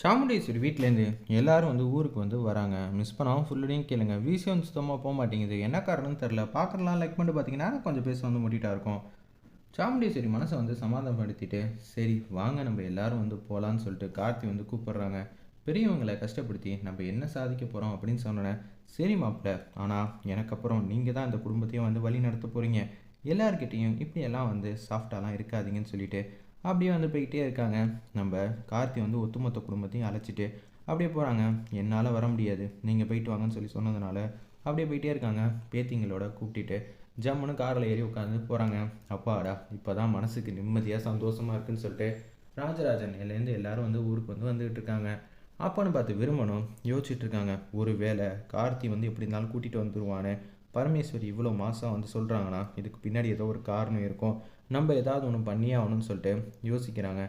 சாமுண்டேஸ்வரி வீட்டிலேருந்து எல்லாரும் வந்து ஊருக்கு வந்து வராங்க. மிஸ் பண்ணாமல் ஃபுல்லடையும் கேளுங்க. வீசி வந்து சுத்தமாக போக மாட்டேங்குது. என்ன காரணம்னு தெரில பார்க்கலாம் லைக் பண்ணிட்டு பார்த்தீங்கன்னா கொஞ்சம் பேச வந்து முட்டிட்டா இருக்கும். சாமுண்டேஸ்வரி மனசை வந்து சமாதானப்படுத்திட்டு சரி வாங்க நம்ம எல்லாரும் வந்து போகலான்னு சொல்லிட்டு கார்த்தி வந்து கூப்பிடுறாங்க. பெரியவங்களை கஷ்டப்படுத்தி நம்ம என்ன சாதிக்க போகிறோம் அப்படின்னு சொன்னேன் சரி மாப்பிள்ள ஆனால் எனக்கு அப்புறம் நீங்கள் தான் இந்த குடும்பத்தையும் வந்து வழி நடத்த போகிறீங்க எல்லார்கிட்டேயும் இப்படியெல்லாம் வந்து சாஃப்டாலாம் இருக்காதீங்கன்னு சொல்லிட்டு அப்படியே வந்து போய்கிட்டே இருக்காங்க. நம்ம கார்த்தி வந்து ஒத்துமொத்த குடும்பத்தையும் அழைச்சிட்டு அப்படியே போகிறாங்க என்னால் வர முடியாது. நீங்கள் போயிட்டு வாங்கன்னு சொல்லி சொன்னதுனால அப்படியே போயிட்டே இருக்காங்க. பேத்திங்களோட கூப்பிட்டுட்டு ஜம்முன்னு காரில் ஏறி உட்காந்து போகிறாங்க அப்பாடா இப்போ தான் மனசுக்கு நிம்மதியாக சந்தோஷமாக இருக்குன்னு சொல்லிட்டு ராஜராஜன் எல்லேருந்து எல்லாரும் வந்து ஊருக்கு வந்து வந்துகிட்டு இருக்காங்க. அப்பான்னு பார்த்து விரும்பணும் யோசிச்சுட்டு இருக்காங்க. ஒரு வேளை கார்த்தி வந்து எப்படி இருந்தாலும் கூட்டிகிட்டு வந்துருவானே பரமேஸ்வரி இவ்வளோ மாதம் வந்து சொல்கிறாங்கன்னா இதுக்கு பின்னாடி ஏதோ ஒரு காரணம் இருக்கும். நம்ம ஏதாவது ஒன்று பண்ணியே ஆகணும்னு சொல்லிட்டு யோசிக்கிறாங்க.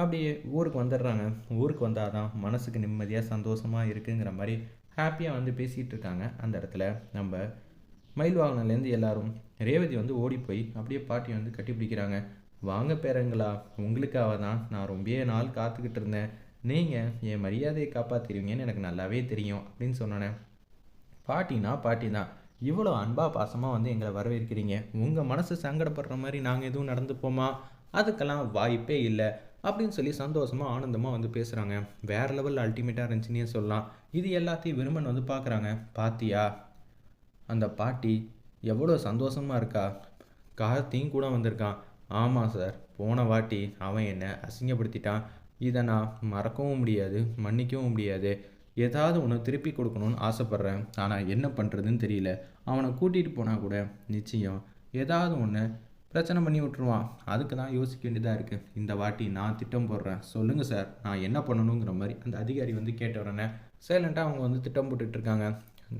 அப்படியே ஊருக்கு வந்துடுறாங்க. ஊருக்கு வந்தால் தான் மனசுக்கு நிம்மதியாக சந்தோஷமாக இருக்குங்கிற மாதிரி ஹாப்பியாக வந்து பேசிகிட்டு இருக்காங்க. அந்த இடத்துல நம்ம மயில் வாகனம்லேருந்து எல்லாரும் ரேவதி வந்து ஓடி போய் அப்படியே பாட்டி வந்து கட்டி பிடிக்கிறாங்க. வாங்க பேரங்களா உங்களுக்காக தான் நான் ரொம்ப நாள் காத்துக்கிட்டு இருந்தேன். நீங்கள் என் மரியாதையை காப்பாற்றிடுவீங்கன்னு எனக்கு நல்லாவே தெரியும் அப்படின்னு சொன்னேன் பாட்டினா பாட்டி தான். இவ்வளோ அன்பாக பாசமாக வந்து எங்களை வரவேற்கிறீங்க. உங்கள் மனசு சங்கடப்படுற மாதிரி நாங்கள் எதுவும் நடந்துப்போமா? அதுக்கெல்லாம் வாய்ப்பே இல்லை. அப்படின்னு சொல்லி சந்தோஷமாக ஆனந்தமாக வந்து பேசுகிறாங்க வேறு லெவலில் அல்டிமேட்டாக இருந்துச்சுன்னே சொல்லலாம். இது எல்லாத்தையும் விரும்பன் வந்து பார்க்குறாங்க பாத்தியா? அந்த பாட்டி எவ்வளோ சந்தோஷமாக இருக்கா? கார்த்தியும் கூட வந்திருக்கான். ஆமாம் சார் போன வாட்டி அவன் என்னை அசிங்கப்படுத்திட்டான். இதை நான் மறக்கவும் முடியாது மன்னிக்கவும் முடியாது. ஏதாவது ஒன்று திருப்பி கொடுக்கணும்னு ஆசைப்பட்றேன். ஆனால் என்ன பண்ணுறதுன்னு தெரியல. அவனை கூட்டிகிட்டு போனால் கூட நிச்சயம் ஏதாவது ஒன்று பிரச்சனை பண்ணி விட்ருவான் அதுக்கு தான் யோசிக்க வேண்டியதாக இருக்குது இந்த வாட்டி நான் திட்டம் போடுறேன். சொல்லுங்கள் சார். நான் என்ன பண்ணணுங்கிற மாதிரி அந்த அதிகாரி வந்து கேட்ட உடனே சைலண்ட்டாக அவங்க வந்து திட்டம் போட்டுட்ருக்காங்க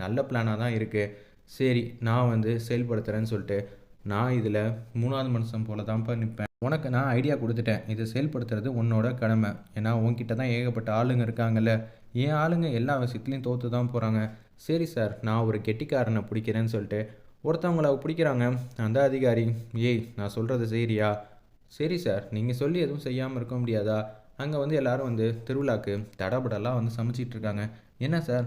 நல்ல பிளானாக தான் இருக்குது சரி நான் வந்து செயல்படுத்துகிறேன்னு சொல்லிட்டு நான் இதில் மூணாவது மனுஷன் போல தான்ப்பா நிற்பேன் உனக்கு நான் ஐடியா கொடுத்துட்டேன். இதை செயல்படுத்துறது உன்னோட கடமை. ஏன்னா உன்கிட்ட தான் ஏகப்பட்ட ஆளுங்க இருக்காங்கல்ல. என் ஆளுங்க எல்லா விஷயத்துலையும் தோற்று தான் போகிறாங்க சரி சார் நான் ஒரு கெட்டிக்காரனை பிடிக்கிறேன்னு சொல்லிட்டு ஒருத்தவங்கள பிடிக்கிறாங்க. அந்த அதிகாரி ஏய் நான் சொல்கிறத செய்கிறியா சரி சார் நீங்கள் சொல்லி எதுவும் செய்யாமல் இருக்க முடியாதா? அங்கே வந்து எல்லாரும் வந்து திருவிழாக்கு தடபடலாம் வந்து சமைச்சிட்டு இருக்காங்க. என்ன சார்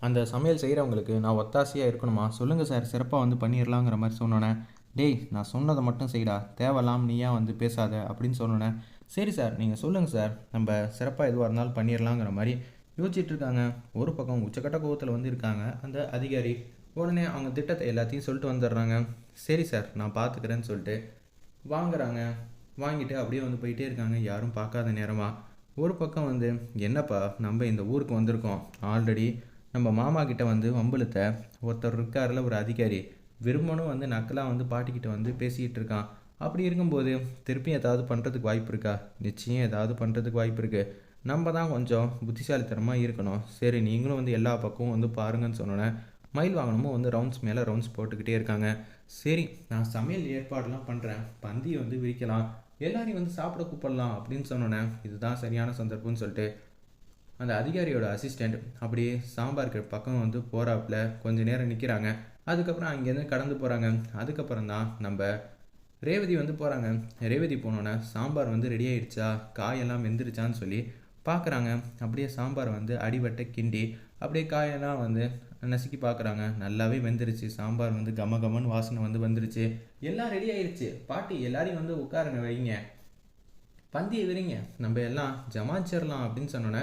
அந்த சமையல் செய்கிறவங்களுக்கு நான் ஒத்தாசையாக இருக்கணுமா? சொல்லுங்கள் சார் சிறப்பாக வந்து பண்ணிடலாங்கிற மாதிரி சொன்னோன்னே டேய் நான் சொன்னதை மட்டும் செய்டா. தேவலாம் நீயா வந்து பேசாத. அப்படின்னு சொன்னோன்னே சரி சார் நீங்கள் சொல்லுங்கள் சார் நம்ம சிறப்பாக எதுவாக இருந்தாலும் பண்ணிடலாங்கிற மாதிரி யோசிச்சுட்டு இருக்காங்க ஒரு பக்கம் உச்சக்கட்ட கோவத்தில் வந்து இருக்காங்க அந்த அதிகாரி உடனே அவங்க திட்டத்தை எல்லாத்தையும் சொல்லிட்டு வந்துடுறாங்க சரி சார் நான் பார்த்துக்கிறேன்னு சொல்லிட்டு வாங்குறாங்க. வாங்கிட்டு அப்படியே வந்து போயிட்டே இருக்காங்க. யாரும் பார்க்காத நேரமாக ஒரு பக்கம் வந்து என்னப்பா நம்ம இந்த ஊருக்கு வந்திருக்கோம். ஆல்ரெடி நம்ம மாமா கிட்ட வந்து வம்புலத்தை ஒருத்தர் இருக்கார்ல ஒரு அதிகாரி. விரும்பணும் வந்து நக்கலாக வந்து பாட்டிக்கிட்ட வந்து பேசிக்கிட்டு இருக்கான் அப்படி இருக்கும்போது திருப்பி ஏதாவது பண்ணுறதுக்கு வாய்ப்பு இருக்கா? நிச்சயம் ஏதாவது பண்ணுறதுக்கு வாய்ப்பு இருக்குது நம்ம தான் கொஞ்சம் புத்திசாலித்தனமாக இருக்கணும். சரி நீங்களும் வந்து எல்லா பக்கமும் வந்து பாருங்கன்னு சொன்னோன்னே மயில் வாகனமும் வந்து ரவுண்ட்ஸ் மேலே ரவுண்ட்ஸ் போட்டுக்கிட்டே இருக்காங்க. சரி நான் சமையல் ஏற்பாடெலாம் பண்ணுறேன் பந்தியை வந்து விரிக்கலாம். எல்லாரையும் வந்து சாப்பிட கூப்பிடலாம் அப்படின்னு சொன்னோன்னே இதுதான் சரியான சந்தர்ப்பம்னு சொல்லிட்டு அந்த அதிகாரியோட அசிஸ்டண்ட் அப்படியே சாம்பாருக்கு பக்கம் வந்து போகிறாப்புல கொஞ்ச நேரம் நிற்கிறாங்க அதுக்கப்புறம் அங்கேருந்து கடந்து போகிறாங்க அதுக்கப்புறம் தான் நம்ம ரேவதி வந்து போகிறாங்க ரேவதி போனோன்னே சாம்பார் வந்து ரெடி ஆயிடுச்சா? காயெல்லாம் வெந்துருச்சான்னு சொல்லி பார்க்குறாங்க அப்படியே சாம்பார் வந்து அடிபட்ட கிண்டி அப்படியே காயெல்லாம் வந்து நசுக்கி பார்க்குறாங்க நல்லாவே வெந்துருச்சு. சாம்பார் வந்து கம கமன்னு வாசனை வந்து வந்துருச்சு. எல்லாம் ரெடி ஆயிடுச்சு பாட்டி எல்லாரையும் வந்து உட்காருங்க வைங்க. பந்தியை விரிங்க. நம்ம எல்லாம் ஜமாச்சிடலாம் அப்படின்னு சொன்னோன்னே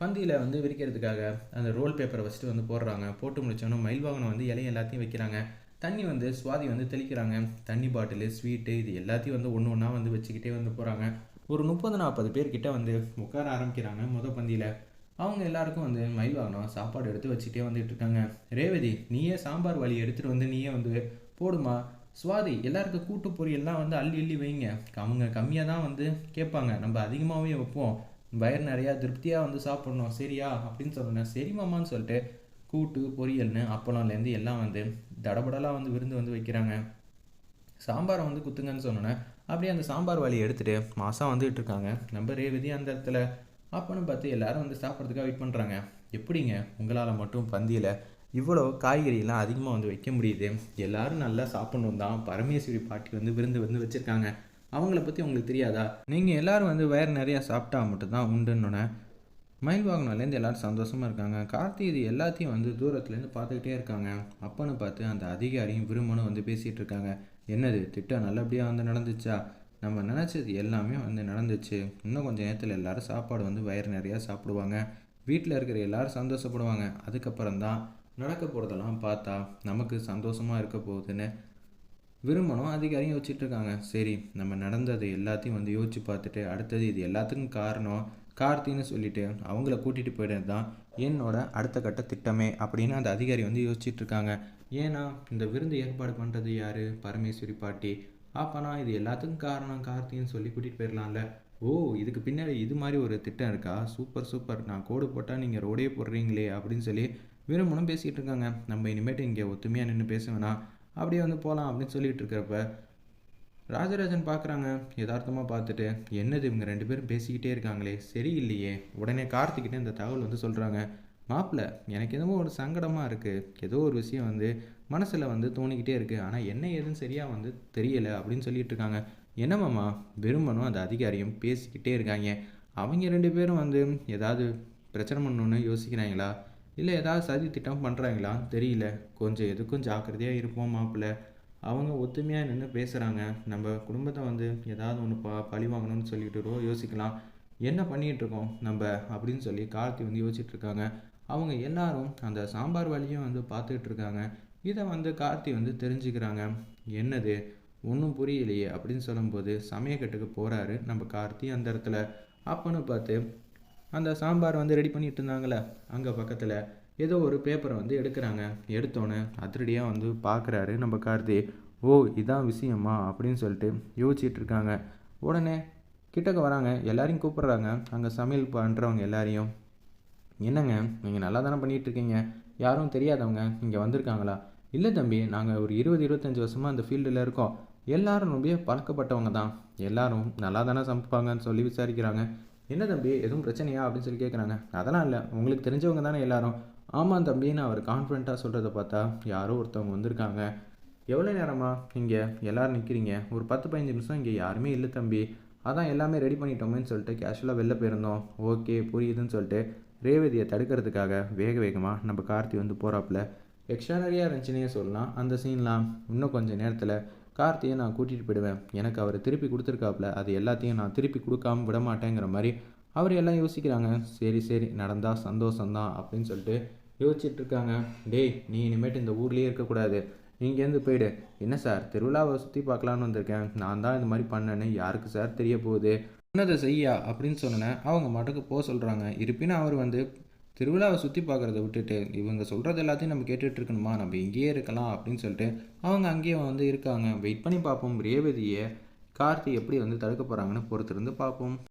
பந்தியில் வந்து விரிக்கிறதுக்காக அந்த ரோல் பேப்பரை வச்சுட்டு வந்து போடுறாங்க. போட்டு முடிச்சோன்னே மயில் வாகனம் வந்து இலையை எல்லாத்தையும் வைக்கிறாங்க. தண்ணி வந்து சுவாதி வந்து தெளிக்கிறாங்க. தண்ணி பாட்டிலு ஸ்வீட்டு இது எல்லாத்தையும் வந்து ஒன்று ஒன்றா வந்து வச்சுக்கிட்டே வந்து போகிறாங்க ஒரு முப்பது நாற்பது பேர்கிட்ட வந்து உட்கார ஆரம்பிக்கிறாங்க. முத பந்தியில் அவங்க எல்லாருக்கும் வந்து மயில் வாகனம் சாப்பாடு எடுத்து வச்சுட்டே வந்துட்டு இருக்காங்க. ரேவதி நீயே சாம்பார் வழி எடுத்துகிட்டு வந்து நீயே வந்து போடுமா? சுவாதி எல்லாருக்கும் கூட்டு பொரியல்லாம் வந்து அள்ளி அள்ளி வைங்க. அவங்க கம்மியாக தான் வந்து கேட்பாங்க. நம்ம அதிகமாகவே வைப்போம். வயிறு நிறையா திருப்தியாக வந்து சாப்பிட்ணும். சரியா? அப்படின்னு சொன்னேன் சரி மாமான்னு சொல்லிட்டு கூட்டு பொரியல்னு அப்பளம்லேருந்து எல்லாம் வந்து தடபடலாக வந்து விருந்து வந்து வைக்கிறாங்க. சாம்பாரை வந்து குத்துங்கன்னு சொன்னோன்னே அப்படியே அந்த சாம்பார் வழியை எடுத்துகிட்டு மாதம் வந்துகிட்டு இருக்காங்க. நம்ம ரேவதி அந்த இடத்துல. அப்போன்னு பார்த்து எல்லாரும் வந்து சாப்பிட்றதுக்காக வெயிட் பண்ணுறாங்க எப்படிங்க உங்களால் மட்டும் பந்தியில் இவ்வளோ காய்கறியெல்லாம் அதிகமாக வந்து வைக்க முடியுது? எல்லாரும் நல்லா சாப்பிட்ணும் தான். பரமேஸ்வரி பாட்டி வந்து விருந்து வந்து வச்சுருக்காங்க. அவங்கள பற்றி உங்களுக்கு தெரியாதா? நீங்கள் எல்லாரும் வந்து வேறு நிறையா சாப்பிட்டா மட்டும்தான் உண்டுன்னொன்னே மயில் வாகனம்லேருந்து எல்லோரும் சந்தோஷமாக இருக்காங்க. கார்த்தி இது எல்லாத்தையும் வந்து தூரத்துலேருந்து பார்த்துக்கிட்டே இருக்காங்க. அப்பன்னு பார்த்து அந்த அதிகாரியும் விரும்பணும் வந்து பேசிகிட்டு இருக்காங்க. என்னது திட்டம் நல்லபடியாக வந்து நடந்துச்சா? நம்ம நினச்சது எல்லாமே வந்து நடந்துச்சு. இன்னும் கொஞ்சம் நேரத்தில் எல்லோரும் சாப்பாடு வந்து வயிறு நிறையா சாப்பிடுவாங்க. வீட்டில் இருக்கிற எல்லோரும் சந்தோஷப்படுவாங்க. அதுக்கப்புறம் தான் நடக்க போகிறதெல்லாம் பார்த்தா நமக்கு சந்தோஷமாக இருக்க போகுதுன்னு விரும்பணும் அதிகாரியும் யோசிச்சுட்டு இருக்காங்க. சரி நம்ம நடந்தது எல்லாத்தையும் வந்து யோசிச்சு பார்த்துட்டு அடுத்தது இது எல்லாத்துக்கும் காரணம் கார்த்தின்னு சொல்லிட்டு அவங்கள கூட்டிகிட்டு போயிடுறது தான் என்னோட அடுத்த கட்ட திட்டமே அப்படின்னு அந்த அதிகாரி வந்து யோசிச்சுட்டு இருக்காங்க ஏன்னா இந்த விருந்து ஏற்பாடு பண்ணுறது யார்? பரமேஸ்வரி பாட்டி. அப்போனா இது எல்லாத்துக்கும் காரணம் கார்த்தின்னு சொல்லி கூட்டிகிட்டு போயிடலாம்ல. ஓ இதுக்கு பின்னாடி இது மாதிரி ஒரு திட்டம் இருக்கா? Super super. நான் கோடு போட்டால் நீங்கள் ரோடே போடுறீங்களே அப்படின்னு சொல்லி விரும்பணும் பேசிகிட்டு இருக்காங்க. நம்ம இனிமேட்டு இங்கே ஒத்துமையாக நின்று பேச வேணாம். அப்படியே வந்து போகலாம் அப்படின்னு சொல்லிகிட்டு இருக்கிறப்ப ராஜராஜன் பார்க்குறாங்க யதார்த்தமாக பார்த்துட்டு என்னது இவங்க ரெண்டு பேரும் பேசிக்கிட்டே இருக்காங்களே? சரியில்லையே. உடனே கார்த்திக்கிட்டே இந்த தகவல் வந்து சொல்கிறாங்க மாப்பிள்ள எனக்கு எதுவும் ஒரு சங்கடமாக இருக்குது ஏதோ ஒரு விஷயம் வந்து மனசில் வந்து தோணிக்கிட்டே இருக்குது ஆனால் என்ன ஏதுன்னு சரியாக வந்து தெரியலை அப்படின்னு சொல்லிட்டு இருக்காங்க. என்னமாம்மா விரும்பணும் அந்த அதிகாரியும் பேசிக்கிட்டே இருக்காங்க. அவங்க ரெண்டு பேரும் வந்து ஏதாவது பிரச்சனை பண்ணணுன்னு யோசிக்கிறாங்களா? இல்லை ஏதாவது சதி திட்டம் பண்ணுறாங்களா தெரியல. கொஞ்சம் எதுக்கும் ஜாக்கிரதையாக இருப்போம் மாப்பிள்ளை அவங்க ஒத்துமையாக நின்று பேசுகிறாங்க நம்ம குடும்பத்தை வந்து ஏதாவது ஒன்று ப பழி வாங்கணும்னு சொல்லிட்டு யோசிக்கலாம். என்ன பண்ணிகிட்ருக்கோம் நம்ம? அப்படின்னு சொல்லி கார்த்தி வந்து யோசிச்சுட்ருக்காங்க அவங்க எல்லாரும் அந்த சாம்பார் வழியும் வந்து பார்த்துக்கிட்டு இருக்காங்க. இதை வந்து கார்த்தி வந்து தெரிஞ்சுக்கிறாங்க. என்னது? ஒன்றும் புரியலையே அப்படின்னு சொல்லும்போது சமயக்கட்டுக்கு போகிறாரு நம்ம கார்த்தி அந்த இடத்துல. அப்போன்னு பார்த்து அந்த சாம்பார் வந்து ரெடி பண்ணிட்டு இருந்தாங்களே அங்கே பக்கத்தில். ஏதோ ஒரு பேப்பரை வந்து எடுக்கிறாங்க. எடுத்தோன்னே அதிரடியாக வந்து பார்க்குறாரு நம்ம கார்த்தி. ஓ இதான் விஷயமா? அப்படின்னு சொல்லிட்டு யோசிச்சுட்டு இருக்காங்க. உடனே கிட்டக்க வராங்க. எல்லாரையும் கூப்பிட்றாங்க. அங்கே சமையல் பண்ணுறவங்க எல்லாரையும். என்னங்க நீங்கள் நல்லா தானே பண்ணிகிட்ருக்கீங்க யாரும் தெரியாதவங்க இங்கே வந்திருக்காங்களா? இல்லை தம்பி நாங்கள் ஒரு இருபது இருபத்தஞ்சி வருஷமாக அந்த ஃபீல்டில் இருக்கோம். எல்லாரும் ரொம்ப பழக்கப்பட்டவங்க தான். எல்லாரும் நல்லா தானே சமைப்பாங்கன்னு சொல்லி விசாரிக்கிறாங்க. என்ன தம்பி எதுவும் பிரச்சனையா? அப்படின்னு சொல்லி கேட்குறாங்க அதெல்லாம் இல்லை. உங்களுக்கு தெரிஞ்சவங்க தானே எல்லாரும். ஆமாம் தம்பின்னு அவர் கான்ஃபிடண்ட்டாக சொல்கிறத பார்த்தா யாரோ ஒருத்தவங்க வந்திருக்காங்க. எவ்வளோ நேரமா இங்கே எல்லோரும் நிற்கிறீங்க ஒரு பத்து பதினஞ்சு நிமிஷம் இங்கே யாருமே இல்லை தம்பி. அதான் எல்லாமே ரெடி பண்ணிட்டோமேன்னு சொல்லிட்டு கேஷுவலாக வெளில போயிருந்தோம். ஓகே புரியுதுன்னு சொல்லிட்டு ரேவதியை தடுக்கிறதுக்காக வேக வேகமாக நம்ம கார்த்தி வந்து போகிறாப்புல எக்ஸ்ட்ரானரியாக இருந்துச்சுன்னே சொல்லலாம். அந்த சீன்லாம் இன்னும் கொஞ்சம் நேரத்தில் கார்த்தியை நான் கூட்டிகிட்டு போயிடுவேன். எனக்கு அவர் திருப்பி கொடுத்துருக்காப்புல. அது எல்லாத்தையும் நான் திருப்பி கொடுக்காம விட மாட்டேங்கிற மாதிரி அவர் எல்லாம் யோசிக்கிறாங்க. சரி சரி நடந்தால் சந்தோஷந்தான் அப்படின்னு சொல்லிட்டு யோசிச்சுட்டு இருக்காங்க டேய் நீ இனிமேட்டு இந்த ஊர்லேயே இருக்கக்கூடாது. இங்கேருந்து போயிடு. என்ன சார்? திருவிழாவை சுற்றி பார்க்கலான்னு வந்திருக்கேன். நான் தான் இந்த மாதிரி பண்ணேன்னு யாருக்கு சார் தெரிய போகுது? சொன்னதை செய்யா? அப்படின்னு சொன்னேன் அவங்க மட்டுக்கு போக சொல்கிறாங்க இருப்பினும் அவர் வந்து திருவிழாவை சுற்றி பார்க்குறத விட்டுட்டு இவங்க சொல்கிறது எல்லாத்தையும் நம்ம கேட்டுட்டு இருக்கணுமா நம்ம இங்கேயே இருக்கலாம். அப்படின்னு சொல்லிட்டு அவங்க அங்கேயே வந்து இருக்காங்க. வெயிட் பண்ணி பார்ப்போம். ரேவதியை கார்த்தி எப்படி வந்து தடுக்க போகிறாங்கன்னு பொறுத்திருந்து பார்ப்போம்.